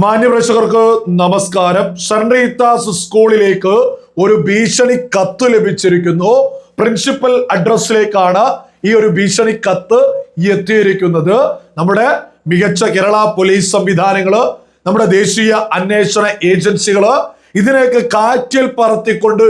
മാന്യപ്രേക്ഷകർക്ക് നമസ്കാരം. സൺറീത്താസ് സ്കൂളിലേക്ക് ഒരു ഭീഷണി കത്ത് ലഭിച്ചിരിക്കുന്നു. പ്രിൻസിപ്പൽ അഡ്രസ്സിലേക്കാണ് ഈ ഒരു ഭീഷണി കത്ത് എത്തിയിരിക്കുന്നത്. നമ്മുടെ മികച്ച കേരള പോലീസ് സംവിധാനങ്ങൾ നമ്മുടെ ദേശീയ അന്വേഷണ ഏജൻസികൾ ഇതിനെയൊക്കെ കാറ്റിൽ പറത്തിക്കൊണ്ട്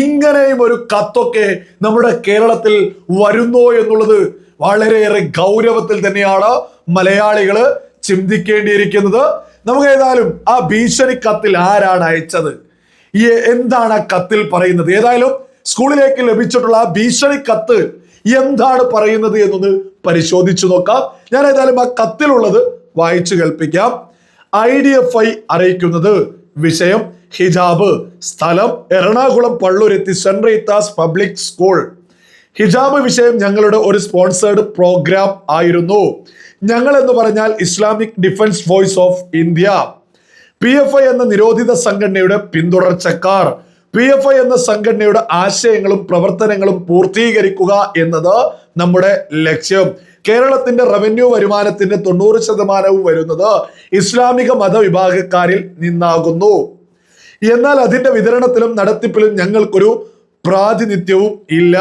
ഇങ്ങനെയും ഒരു കത്തൊക്കെ നമ്മുടെ കേരളത്തിൽ വരുന്നോ എന്നുള്ളത് വളരെയേറെ ഗൗരവത്തിൽ തന്നെയാണ് മലയാളികൾ ചിന്തിക്കേണ്ടിയിരിക്കുന്നത്. നമുക്ക് ഏതായാലും ആ ഭീഷണി കത്തിൽ ആരാണ് അയച്ചത്? ഈ എന്താണ് ആ കത്തിൽ പറയുന്നത്? ഏതായാലും സ്കൂളിലേക്ക് ലഭിച്ചിട്ടുള്ള ആ ഭീഷണി കത്ത് എന്താണ് പറയുന്നത് എന്നൊന്ന് പരിശോധിച്ചു നോക്കാം. ഞാൻ ഏതായാലും ആ കത്തിലുള്ളത് വായിച്ചു കേൾപ്പിക്കാം. ഐ ഡി എഫ് ഐ അറിയിക്കുന്നത് വിഷയം ഹിജാബ് സ്ഥലം Ernakulam Palluruthy Rita's public school. ഹിജാബ് വിഷയം ഞങ്ങളുടെ ഒരു സ്പോൺസേർഡ് പ്രോഗ്രാം ആയിരുന്നു. ഞങ്ങൾ എന്ന് പറഞ്ഞാൽ Islamic defence voice of India P F I എന്ന നിരോധിത സംഘടനയുടെ പിന്തുടർച്ചക്കാർ. പി എഫ് ഐ എന്ന സംഘടനയുടെ ആശയങ്ങളും പ്രവർത്തനങ്ങളും പൂർത്തീകരിക്കുക എന്നത് നമ്മുടെ ലക്ഷ്യം. കേരളത്തിന്റെ റവന്യൂ വരുമാനത്തിന്റെ തൊണ്ണൂറ് ശതമാനവും വരുന്നത് ഇസ്ലാമിക മതവിഭാഗക്കാരിൽ നിന്നാകുന്നു. എന്നാൽ അതിന്റെ വിതരണത്തിലും നടത്തിപ്പിലും ഞങ്ങൾക്കൊരു പ്രാതിനിധ്യവും ഇല്ല.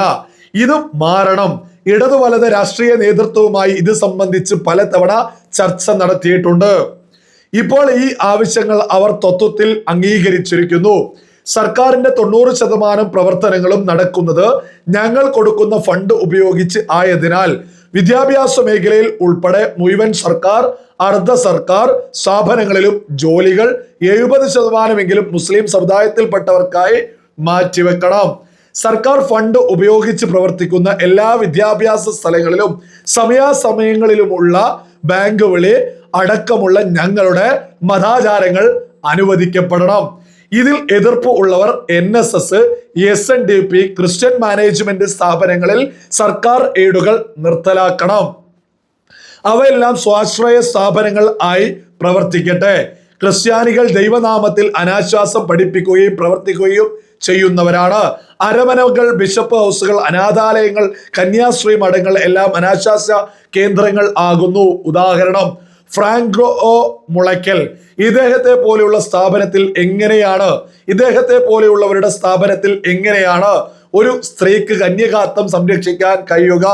ഇത് മാറണം. ഇടതു വലത് രാഷ്ട്രീയ നേതൃത്വവുമായി ഇത് സംബന്ധിച്ച് പലതവണ ചർച്ച നടത്തിയിട്ടുണ്ട്. ഇപ്പോൾ ഈ ആവശ്യങ്ങൾ അവർ തത്വത്തിൽ അംഗീകരിച്ചിരിക്കുന്നു. സർക്കാരിന്റെ തൊണ്ണൂറ് ശതമാനം പ്രവർത്തനങ്ങളും നടക്കുന്നത് ഞങ്ങൾ കൊടുക്കുന്ന ഫണ്ട് ഉപയോഗിച്ച് ആയതിനാൽ വിദ്യാഭ്യാസ മേഖലയിൽ ഉൾപ്പെടെ മുഴുവൻ സർക്കാർ അർദ്ധ സർക്കാർ സ്ഥാപനങ്ങളിലും ജോലികൾ എഴുപത് ശതമാനമെങ്കിലും മുസ്ലിം സമുദായത്തിൽപ്പെട്ടവർക്കായി മാറ്റിവെക്കണം. സർക്കാർ ഫണ്ട് ഉപയോഗിച്ച് പ്രവർത്തിക്കുന്ന എല്ലാ വിദ്യാഭ്യാസ സ്ഥലങ്ങളിലും സമയാസമയങ്ങളിലുമുള്ള ബാങ്കുകളെ അടക്കമുള്ള ഞങ്ങളുടെ മതാചാരങ്ങൾ അനുവദിക്കപ്പെടണം. ഇതിൽ എതിർപ്പ് ഉള്ളവർ N S S S N D P Christian management സ്ഥാപനങ്ങളിൽ സർക്കാർ എയ്ഡുകൾ നിർത്തലാക്കണം. അവയെല്ലാം സ്വാശ്രയ സ്ഥാപനങ്ങൾ ആയി പ്രവർത്തിക്കട്ടെ. ക്രിസ്ത്യാനികൾ ദൈവനാമത്തിൽ അനാശ്വാസം പഠിപ്പിക്കുകയും പ്രവർത്തിക്കുകയും ചെയ്യുന്നവരാണ്. അരമനകൾ ബിഷപ്പ് ഹൗസുകൾ അനാഥാലയങ്ങൾ കന്യാശ്രീ മഠങ്ങൾ എല്ലാം അനാശാസ കേന്ദ്രങ്ങൾ ആകുന്നു. ഉദാഹരണം ഫ്രാങ്കോ മുളയ്ക്കൽ. ഇദ്ദേഹത്തെ പോലെയുള്ള സ്ഥാപനത്തിൽ എങ്ങനെയാണ്? ഇദ്ദേഹത്തെ പോലെയുള്ളവരുടെ സ്ഥാപനത്തിൽ എങ്ങനെയാണ്? ഒരു സ്ത്രീക്ക് കന്യകാത്വം സംരക്ഷിക്കാൻ കഴിയുക.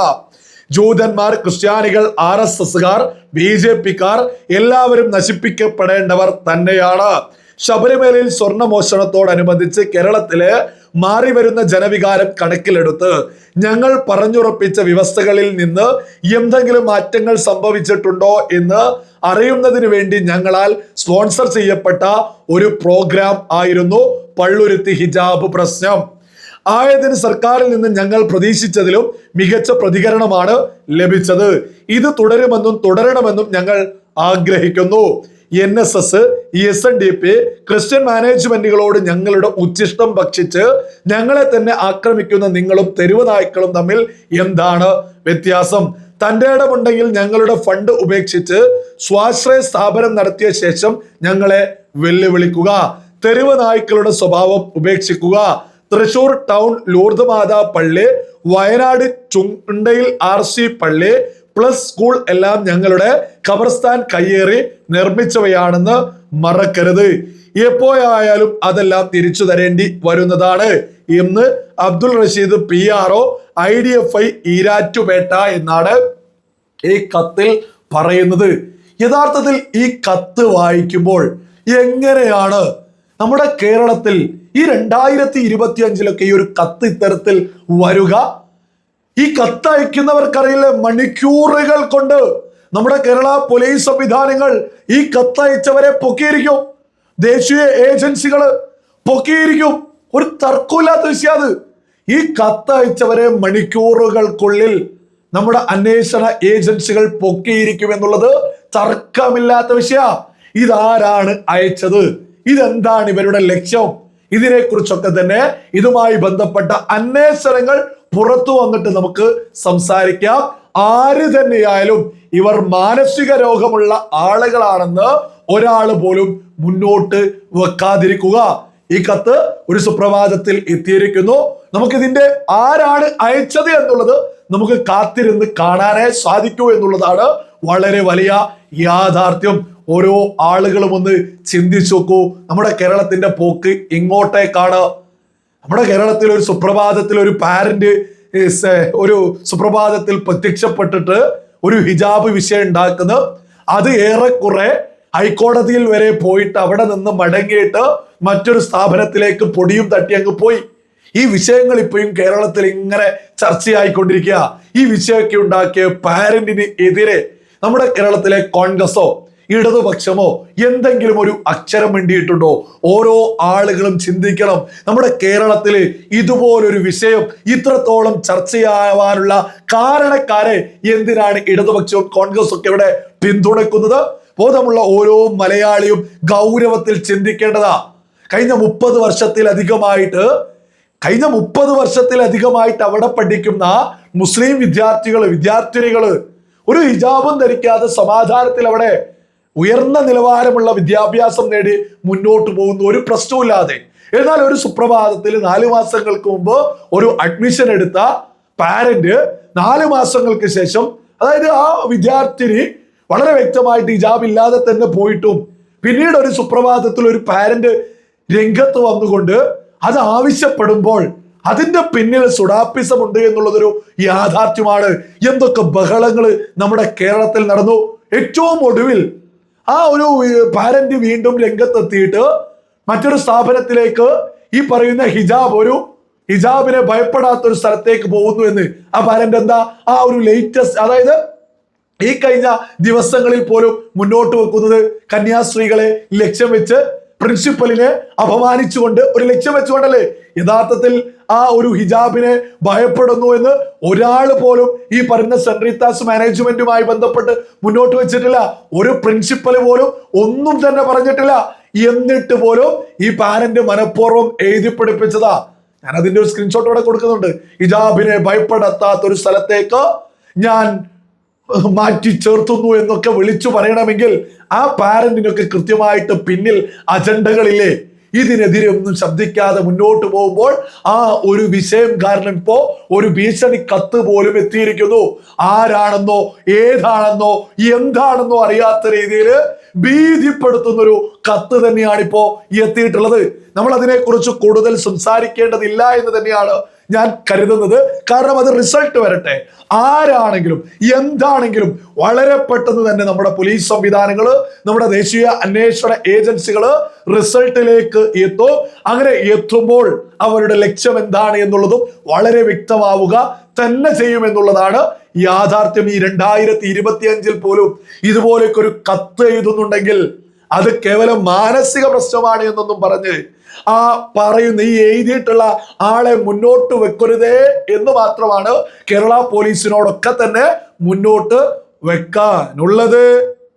ജൂതന്മാർ ക്രിസ്ത്യാനികൾ ആർ എസ് എസുകാർ ബി ജെ പിക്കാർ എല്ലാവരും നശിപ്പിക്കപ്പെടേണ്ടവർ തന്നെയാണ്. ശബരിമലയിൽ സ്വർണമോഷണത്തോടനുബന്ധിച്ച് കേരളത്തിൽ മാറി വരുന്ന ജനവികാരം കണക്കിലെടുത്ത് ഞങ്ങൾ പറഞ്ഞുറപ്പിച്ച വ്യവസ്ഥകളിൽ നിന്ന് എന്തെങ്കിലും മാറ്റങ്ങൾ സംഭവിച്ചിട്ടുണ്ടോ എന്ന് അറിയുന്നതിന് വേണ്ടി ഞങ്ങളാൽ സ്പോൺസർ ചെയ്യപ്പെട്ട ഒരു പ്രോഗ്രാം ആയിരുന്നു പള്ളുരുത്തി ഹിജാബ് പ്രശ്നം. ആയതിന് സർക്കാരിൽ നിന്ന് ഞങ്ങൾ പ്രതീക്ഷിച്ചതിലും മികച്ച പ്രതികരണമാണ് ലഭിച്ചത്. ഇത് തുടരുമെന്നും തുടരണമെന്നും ഞങ്ങൾ ആഗ്രഹിക്കുന്നു. N S S S N D P Christian മാനേജ്മെന്റുകളോട് ഞങ്ങളുടെ ഉച്ചിഷ്ടം ഭക്ഷിച്ച് ഞങ്ങളെ തന്നെ ആക്രമിക്കുന്ന നിങ്ങളും തെരുവ് നായ്ക്കളും തമ്മിൽ എന്താണ് വ്യത്യാസം? തന്റെ ഇടമുണ്ടെങ്കിൽ ഞങ്ങളുടെ ഫണ്ട് ഉപേക്ഷിച്ച് സ്വാശ്രയ സ്ഥാപനം നടത്തിയ ശേഷം ഞങ്ങളെ വെല്ലുവിളിക്കുക. തെരുവ് നായ്ക്കളുടെ സ്വഭാവം ഉപേക്ഷിക്കുക. തൃശൂർ ടൗൺ ലൂർദ് മാതാ പള്ളി വയനാട് ചുണ്ടയിൽ ആർ സി പള്ളി പ്ലസ് സ്കൂൾ എല്ലാം ഞങ്ങളുടെ ഖബർസ്ഥാൻ കയ്യേറി നിർമ്മിച്ചവയാണെന്ന് മറക്കരുത്. എപ്പോഴായാലും അതെല്ലാം തിരിച്ചു തരേണ്ടി വരുന്നതാണ്. ഇന്ന് Abdul Rasheed P R O I D F I Erattupetta എന്നാണ് ഈ കത്തിൽ പറയുന്നത്. യഥാർത്ഥത്തിൽ ഈ കത്ത് വായിക്കുമ്പോൾ എങ്ങനെയാണ് നമ്മുടെ കേരളത്തിൽ ഈ രണ്ടായിരത്തി ഇരുപത്തി അഞ്ചിലൊക്കെ ഈ ഒരു കത്ത് ഇത്തരത്തിൽ വരുക? ഈ കത്ത് അയക്കുന്നവർക്കറിയില്ല മണിക്കൂറുകൾ കൊണ്ട് നമ്മുടെ കേരള പോലീസ് സംവിധാനങ്ങൾ ഈ കത്തയച്ചവരെ പൊക്കിയിരിക്കും. ദേശീയ ഏജൻസികൾ പൊക്കിയിരിക്കും. ഒരു തർക്കമില്ലാത്ത വിഷയം അത്. ഈ കത്തയച്ചവരെ മണിക്കൂറുകൾക്കുള്ളിൽ നമ്മുടെ അന്വേഷണ ഏജൻസികൾ പൊക്കിയിരിക്കും എന്നുള്ളത് തർക്കമില്ലാത്ത വിഷയ. ഇതാരാണ് അയച്ചത്? ഇതെന്താണ് ഇവരുടെ ലക്ഷ്യം? ഇതിനെക്കുറിച്ചൊക്കെ തന്നെ ഇതുമായി ബന്ധപ്പെട്ട അന്വേഷണങ്ങൾ പുറത്തു വന്നിട്ട് നമുക്ക് സംസാരിക്കാം. ആര് തന്നെയായാലും ഇവർ മാനസിക രോഗമുള്ള ആളുകളാണെന്ന് ഒരാൾ പോലും മുന്നോട്ട് വെക്കാതിരിക്കുക. ഈ കത്ത് ഒരു സുപ്രഭാതത്തിൽ എത്തിയിരിക്കുന്നു. നമുക്കിതിന്റെ ആരാണ് അയച്ചത് എന്നുള്ളത് നമുക്ക് കാത്തിരുന്ന് കാണാനേ സാധിക്കൂ എന്നുള്ളതാണ് വളരെ വലിയ യാഥാർത്ഥ്യം. ഓരോ ആളുകളും ഒന്ന് ചിന്തിച്ചു നോക്കൂ. നമ്മുടെ കേരളത്തിന്റെ പോക്ക് ഇങ്ങോട്ടേക്കാണ് നമ്മുടെ കേരളത്തിൽ ഒരു സുപ്രഭാതത്തിൽ ഒരു പാരന്റ് ഒരു സുപ്രഭാതത്തിൽ പ്രത്യക്ഷപ്പെട്ടിട്ട് ഒരു ഹിജാബ് വിഷയം ഉണ്ടാക്കുന്നു. അത് ഏറെക്കുറെ ഹൈക്കോടതിയിൽ വരെ പോയിട്ട് അവിടെ നിന്ന് മടങ്ങിയിട്ട് മറ്റൊരു സ്ഥാപനത്തിലേക്ക് പൊടിയും തട്ടി അങ്ങ് പോയി. ഈ വിഷയങ്ങൾ ഇപ്പോഴും കേരളത്തിൽ ഇങ്ങനെ ചർച്ചയായിക്കൊണ്ടിരിക്കുക. ഈ വിഷയമൊക്കെ ഉണ്ടാക്കിയ പാരന്റിന് എതിരെ നമ്മുടെ കേരളത്തിലെ കോൺഗ്രസോ ഇടതുപക്ഷമോ എന്തെങ്കിലും ഒരു അക്ഷരം വേണ്ടിയിട്ടുണ്ടോ ഓരോ ആളുകളും ചിന്തിക്കണം. നമ്മുടെ കേരളത്തിൽ ഇതുപോലൊരു വിഷയം ഇത്രത്തോളം ചർച്ചയാവാനുള്ള കാരണക്കാരെ എന്തിനാണ് ഇടതുപക്ഷവും കോൺഗ്രസും ഒക്കെ ഇവിടെ പിന്തുണക്കുന്നത് ബോധമുള്ള ഓരോ മലയാളിയും ഗൗരവത്തിൽ ചിന്തിക്കേണ്ടതാ. കഴിഞ്ഞ മുപ്പത് വർഷത്തിലധികമായിട്ട് കഴിഞ്ഞ മുപ്പത് വർഷത്തിലധികമായിട്ട് അവിടെ പഠിക്കുന്ന മുസ്ലിം വിദ്യാർത്ഥികൾ വിദ്യാർത്ഥിനികൾ ഒരു ഹിജാബും ധരിക്കാതെ സമാധാനത്തിൽ അവിടെ ഉയർന്ന നിലവാരമുള്ള വിദ്യാഭ്യാസം നേടി മുന്നോട്ട് പോകുന്നു ഒരു പ്രശ്നവുമില്ലാതെ. എന്നാൽ ഒരു സുപ്രഭാതത്തിൽ നാല് മാസങ്ങൾക്ക് മുമ്പ് ഒരു അഡ്മിഷൻ എടുത്ത പാരന്റ് നാല് മാസങ്ങൾക്ക് ശേഷം അതായത് ആ വിദ്യാർത്ഥിനി വളരെ വ്യക്തമായിട്ട് ഹിജാബ് ഇല്ലാതെ തന്നെ പോയിട്ടും പിന്നീട് ഒരു സുപ്രഭാതത്തിൽ ഒരു പാരന്റ് രംഗത്ത് വന്നുകൊണ്ട് അത് ആവശ്യപ്പെടുമ്പോൾ അതിന്റെ പിന്നിൽ സുഡാപ്പിസം ഉണ്ട് എന്നുള്ളതൊരു യാഥാർത്ഥ്യമാണ്. എന്തൊക്കെ ബഹളങ്ങൾ നമ്മുടെ കേരളത്തിൽ നടന്നു. ഏറ്റവും ഒടുവിൽ ആ ഒരു പാരന്റ് വീണ്ടും രംഗത്തെത്തിയിട്ട് മറ്റൊരു സ്ഥാപനത്തിലേക്ക് ഈ പറയുന്ന ഹിജാബ് ഒരു ഹിജാബിനെ ഭയപ്പെടാത്ത ഒരു സ്ഥലത്തേക്ക് പോകുന്നു എന്ന്. ആ പാരന്റ് എന്താ? ആ ഒരു ലേറ്റസ്റ്റ് അതായത് ഈ കഴിഞ്ഞ ദിവസങ്ങളിൽ പോലും മുന്നോട്ട് വെക്കുന്നത് കന്യാസ്ത്രീകളെ ലക്ഷ്യം വെച്ച് പ്രിൻസിപ്പലിനെ അപമാനിച്ചുകൊണ്ട് ഒരു ലക്ഷ്യം വെച്ചുകൊണ്ടല്ലേ യഥാർത്ഥത്തിൽ ആ ഒരു ഹിജാബിനെ ഭയപ്പെടുന്നു എന്ന് ഒരാൾ പോലും ഈ പറഞ്ഞ സെൻട്രിത്താസ് മാനേജ്മെന്റുമായി ബന്ധപ്പെട്ട് മുന്നോട്ട് വെച്ചിട്ടില്ല. ഒരു പ്രിൻസിപ്പൽ പോലും ഒന്നും തന്നെ പറഞ്ഞിട്ടില്ല. എന്നിട്ട് പോലും ഈ പാരന്റ് മനഃപൂർവം എഴുതി പിടിപ്പിച്ചതാ. ഞാൻ അതിന്റെ ഒരു സ്ക്രീൻഷോട്ട് ഇവിടെ കൊടുക്കുന്നുണ്ട്. ഹിജാബിനെ ഭയപ്പെടാത്ത ഒരു സ്ഥലത്തേക്ക് ഞാൻ മാറ്റി ചേർത്തുന്നു എന്നൊക്കെ വിളിച്ചു പറയണമെങ്കിൽ ആ പാരന്റിനൊക്കെ കൃത്യമായിട്ട് പിന്നിൽ അജണ്ടകളില്ലേ? ഇതിനെതിരെ ഒന്നും ശബ്ദിക്കാതെ മുന്നോട്ട് പോകുമ്പോൾ ആ ഒരു വിഷയം കാരണം ഇപ്പോ ഒരു ഭീഷണി കത്ത് പോലും എത്തിയിരിക്കുന്നു. ആരാണെന്നോ ഏതാണെന്നോ എന്താണെന്നോ അറിയാത്ത രീതിയിൽ ഭീതിപ്പെടുത്തുന്ന ഒരു കത്ത് തന്നെയാണ് ഇപ്പോ എത്തിയിട്ടുള്ളത്. നമ്മൾ അതിനെക്കുറിച്ച് കൂടുതൽ സംസാരിക്കേണ്ടതില്ല എന്ന് തന്നെയാണ് ഞാൻ കരുതുന്നത് കാരണം അത് റിസൾട്ട് വരട്ടെ. ആരാണെങ്കിലും എന്താണെങ്കിലും വളരെ പെട്ടെന്ന് തന്നെ നമ്മുടെ പോലീസ് സംവിധാനങ്ങൾ നമ്മുടെ ദേശീയ അന്വേഷണ ഏജൻസികൾ റിസൾട്ടിലേക്ക് എത്തും. അങ്ങനെ എത്തുമ്പോൾ അവരുടെ ലക്ഷ്യം എന്താണ് എന്നുള്ളതും വളരെ വ്യക്തമാവുക തന്നെ ചെയ്യുമെന്നുള്ളതാണ് യാഥാർത്ഥ്യം ഈ രണ്ടായിരത്തി ഇരുപത്തി അഞ്ചിൽ പോലും. ഇതുപോലൊക്കെ ഒരു കത്ത് എഴുതുന്നുണ്ടെങ്കിൽ അത് കേവലം മാനസിക പ്രശ്നമാണ് എന്നൊന്നും പറഞ്ഞ് ആ പറയുന്ന ഈ എഴുതിയിട്ടുള്ള ആളെ മുന്നോട്ട് വെക്കരുതേ എന്ന് മാത്രമാണ് കേരള പോലീസിനോടൊക്കെ തന്നെ മുന്നോട്ട് വെക്കാനുള്ളത്.